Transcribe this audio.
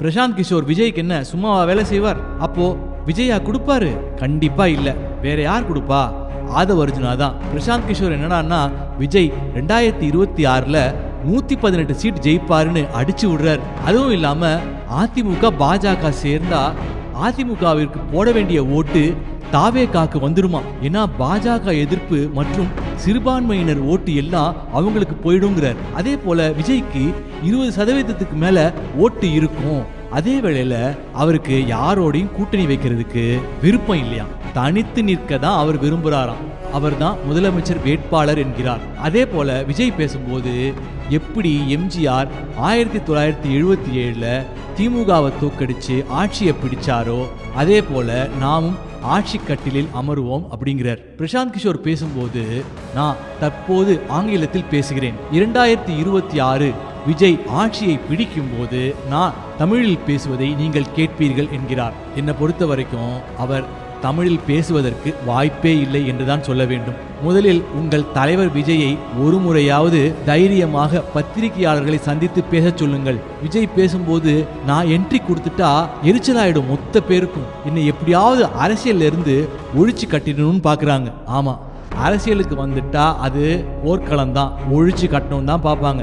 பிரசாந்த் கிஷோர் விஜய்க்கு என்ன சும்மாவா வேலை செய்வார்? அப்போ விஜயா கொடுப்பாரு? கண்டிப்பா இல்ல. வேற யார் கொடுப்பா? ஆதவ அர்ஜுனா தான். பிரசாந்த் கிஷோர் என்னடான்னா விஜய் ரெண்டாயிரத்தி இருபத்தி ஆறுல நூத்தி பதினெட்டு சீட் ஜெயிப்பாருன்னு அடிச்சு விடுறார். அதுவும் இல்லாம அதிமுக பாஜக சேர்ந்தா அதிமுகவிற்கு போட வேண்டிய ஓட்டு தாவேகாக்கு வந்துருமா? ஏன்னா பாஜக எதிர்ப்பு மற்றும் சிறுபான்மையினர் ஓட்டு எல்லாம் அவங்களுக்கு போயிடுங்கிறார். அதே போல விஜய்க்கு இருபது சதவீதத்துக்கு மேல ஓட்டு இருக்கும். அதே வேளையில அவருக்கு யாரோடையும் கூட்டணி வைக்கிறதுக்கு விருப்பம் இல்லையா? தனித்து நிற்க தான் அவர் விரும்புறாராம். அவர்தான் முதலமைச்சர் வேட்பாளர் என்கிறார். அதே போல விஜய் பேசும்போது எப்படி எம்ஜிஆர் ஆயிரத்தி தொள்ளாயிரத்தி எழுபத்தி ஏழுல திமுகவை தோக்கடிச்சு ஆட்சியை பிடிச்சாரோ அதே போல நாமும் ஆட்சி கட்டிலில் அமருவோம் அப்படிங்கிறார். பிரசாந்த் கிஷோர் பேசும்போது நான் தற்போது ஆங்கிலத்தில் பேசுகிறேன். இரண்டாயிரத்தி இருபத்தி ஆறு விஜய் ஆட்சியை பிடிக்கும் போது நான் தமிழில் பேசுவதை நீங்கள் கேட்பீர்கள் என்கிறார். என்னை பொறுத்த வரைக்கும் அவர் தமிழில் பேசுவதற்கு வாய்ப்பே இல்லை என்றுதான் சொல்ல வேண்டும். முதலில் உங்கள் தலைவர் விஜயை ஒரு முறையாவது தைரியமாக பத்திரிகையாளர்களை சந்தித்து பேசச் சொல்லுங்கள். விஜய் பேசும்போது நான் என்ட்ரி கொடுத்துட்டா எரிச்சலாயிடும் மொத்த பேருக்கும். என்னை எப்படியாவது அரசியல்ல இருந்து ஒழிச்சு கட்டிடணும்னு பாக்குறாங்க ஆமா அரசியலுக்கு வந்துட்டா அது போர்க்களம் தான் ஒழிச்சு கட்டணும் தான் பார்ப்பாங்க.